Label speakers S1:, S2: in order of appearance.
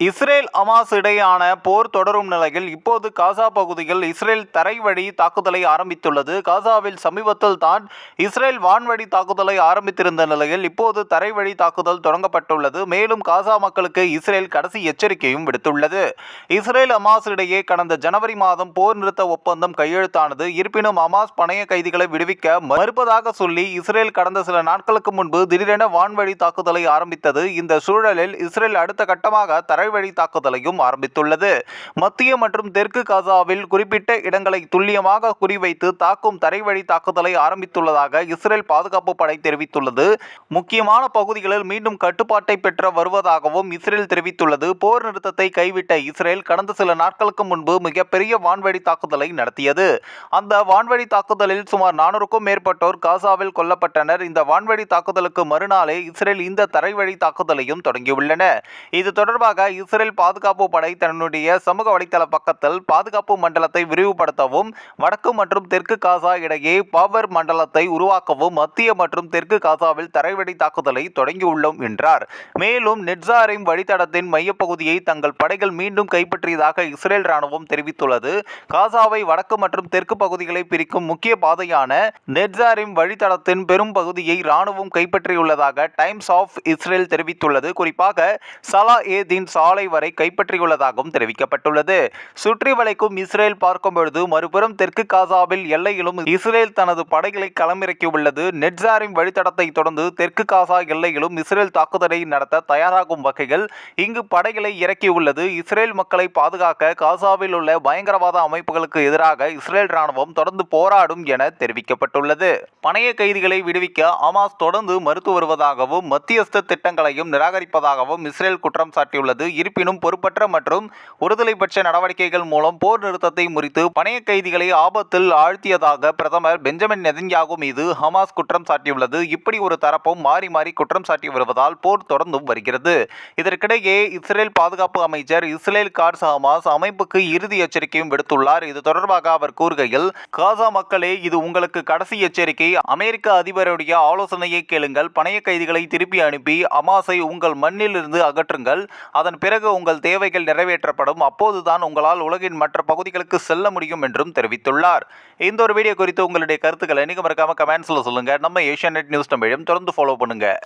S1: Israel அமாஸ் இடையான போர் தொடரும் நிலையில் இப்போது காசா பகுதியில் இஸ்ரேல் தரைவழி தாக்குதலை ஆரம்பித்துள்ளது. காசாவில் சமீபத்தில் தான் இஸ்ரேல் வான்வழி தாக்குதலை ஆரம்பித்திருந்த நிலையில் இப்போது தரைவழி தாக்குதல் தொடங்கப்பட்டுள்ளது. மேலும் காசா மக்களுக்கு இஸ்ரேல் கடைசி எச்சரிக்கையும் விடுத்துள்ளது. இஸ்ரேல் அமாஸ் இடையே கடந்த ஜனவரி மாதம் போர் நிறுத்த ஒப்பந்தம் கையெழுத்தானது. இருப்பினும் அமாஸ் பணைய கைதிகளை விடுவிக்க மறுப்பதாக சொல்லி இஸ்ரேல் கடந்த சில நாட்களுக்கு முன்பு திடீரென வான்வழி தாக்குதலை ஆரம்பித்தது. இந்த சூழலில் இஸ்ரேல் அடுத்த கட்டமாக தரைவழி தாக்குதலையும் ஆரம்பித்துள்ளது. மத்திய மற்றும் தெற்கு காசாவில் குறிப்பிட்ட இடங்களை துல்லியமாக குறிவைத்து தாக்கும் தரைவழி தாக்குதலை ஆரம்பித்துள்ளதாக இஸ்ரேல் பாதுகாப்பு படை தெரிவித்துள்ளது. முக்கியமான பகுதிகளில் மீண்டும் கட்டுப்பாட்டை பெற்ற வருவதாகவும் இஸ்ரேல் தெரிவித்துள்ளது. போர் நிறுத்தத்தை கைவிட்ட இஸ்ரேல் கடந்த சில நாட்களுக்கு முன்பு மிகப்பெரிய வான்வழி தாக்குதலை நடத்தியது. அந்த வான்வழி தாக்குதலில் சுமார் நானூறுக்கும் மேற்பட்டோர் காசாவில் கொல்லப்பட்டனர். இந்த வான்வழி தாக்குதலுக்கு மறுநாளே இஸ்ரேல் இந்த தரைவழி தாக்குதலையும் தொடங்கியுள்ளன. இது தொடர்பாக இஸ்ரேல் பாதுகாப்பு படை தன்னுடைய சமூக வலைதள பக்கத்தில் பாதுகாப்பு மண்டலத்தை விரிவுபடுத்தவும் வடக்கு மற்றும் தெற்கு காசா இடையே பவர் மண்டலத்தை உருவாக்கவும் மத்திய மற்றும் தெற்கு காசாவில் தரைவடை தாக்குதலை தொடங்கியுள்ளோம் என்றார். மேலும் நெட்சாரிம் வழித்தடத்தின் மையப்பகுதியை தங்கள் படைகள் மீண்டும் கைப்பற்றியதாக இஸ்ரேல் ராணுவம் தெரிவித்துள்ளது. காசாவை வடக்கு மற்றும் தெற்கு பகுதிகளை பிரிக்கும் முக்கிய பாதையான நெட்சாரிம் வழித்தடத்தின் பெரும் பகுதியை ராணுவம் கைப்பற்றியுள்ளதாக டைம்ஸ் ஆஃப் இஸ்ரேல் தெரிவித்துள்ளது. குறிப்பாக சலா ஏ தீன் காலை வரை கைப்பற்றியுள்ளதாகவும் தெரிவிக்கப்பட்டுள்ளது. சுற்றி வளைக்கும் இஸ்ரேல் பார்க்கும் பொழுது மறுபுறம் தெற்கு காசாவில் எல்லையிலும் இஸ்ரேல் தனது படைகளை களமிறக்கியுள்ளது. நெட்சாரின் வழித்தடத்தை தொடர்ந்து தெற்கு காசா எல்லையிலும் இஸ்ரேல் தாக்குதலை நடத்த தயாராகும் வகையில் இங்கு படைகளை இறக்கியுள்ளது. இஸ்ரேல் மக்களை பாதுகாக்க காசாவில் உள்ள பயங்கரவாத அமைப்புகளுக்கு எதிராக இஸ்ரேல் ராணுவம் தொடர்ந்து போராடும் என தெரிவிக்கப்பட்டுள்ளது. பணைய கைதிகளை விடுவிக்க அமாஸ் தொடர்ந்து மறுத்து வருவதாகவும் மத்தியஸ்த திட்டங்களையும் நிராகரிப்பதாகவும் இஸ்ரேல் குற்றம் சாட்டியுள்ளது. இருப்பினும் பொறுப்பற்ற மற்றும் ஒருதலைபட்ச நடவடிக்கைகள் மூலம் போர் நிறுத்தத்தை முறித்து பணைய கைதிகளை ஆபத்தில் ஆழ்த்தியதாக பிரதமர் பெஞ்சமின் நெதன்யாகு மீது ஹமாஸ் குற்றம் சாட்டியுள்ளது. இப்படி ஒரு தரப்பும் மாறி மாறி குற்றம் சாட்டி வருவதால் போர் தொடர்ந்தும் வருகிறது. இதற்கிடையே இஸ்ரேல் பாதுகாப்பு அமைச்சர் இஸ்ரேல் கார்ஸ் ஹமாஸ் அமைப்புக்கு இறுதி எச்சரிக்கையும் விடுத்துள்ளார். இது தொடர்பாக அவர் கூறுகையில் காசா மக்களே இது உங்களுக்கு கடைசி எச்சரிக்கை. அமெரிக்க அதிபருடைய ஆலோசனையை கேளுங்கள். பணைய கைதிகளை திருப்பி அனுப்பி அமாஸை உங்கள் மண்ணிலிருந்து அகற்றுங்கள். அதன் பிறகு உங்கள் தேவைகள் நிறைவேற்றப்படும். அப்போதுதான் உங்களால் உலகின் மற்ற பகுதிகளுக்கு செல்ல முடியும் என்றும் தெரிவித்துள்ளார். இந்த ஒரு வீடியோ குறித்து உங்களுடைய கருத்துக்களை நீங்கள் மறக்காம கமெண்ட்ஸில் சொல்லுங்கள் நம்ம ஏஷியா நெட் நியூஸ் தமிழையும் தொடர்ந்து ஃபாலோ பண்ணுங்கள்